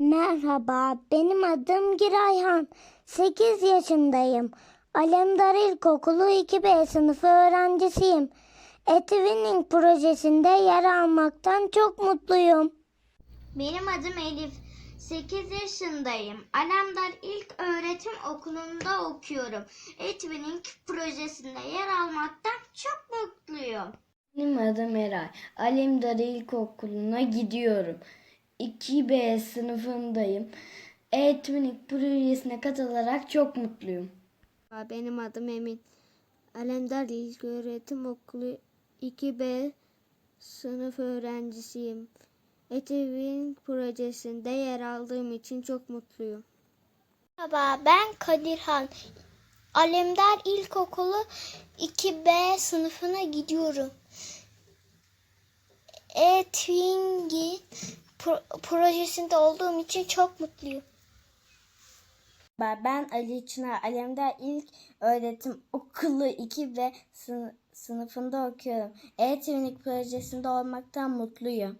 Merhaba, benim adım Girayhan. 8 yaşındayım. Alemdar İlkokulu 2B sınıfı öğrencisiyim. Etwinning projesinde yer almaktan çok mutluyum. Benim adım Elif. 8 yaşındayım. Alemdar İlk Öğretim Okulu'nda okuyorum. Etwinning projesinde yer almaktan çok mutluyum. Benim adım Eray. Alemdar İlkokulu'na gidiyorum. 2B sınıfındayım. Eğitimlik projesine katılarak çok mutluyum. Benim adım Emin. Alemdar İlköğretim Okulu 2B sınıf öğrencisiyim. Etivin projesinde yer aldığım için çok mutluyum. Merhaba ben Kadirhan. Alemdar İlkokulu 2B sınıfına gidiyorum. Etwingi projesinde olduğum için çok mutluyum. Ben Ali Çınar. Alemdar İlk Öğretim Okulu 2B sın- sınıfında okuyorum. Eğitimlik projesinde olmaktan mutluyum.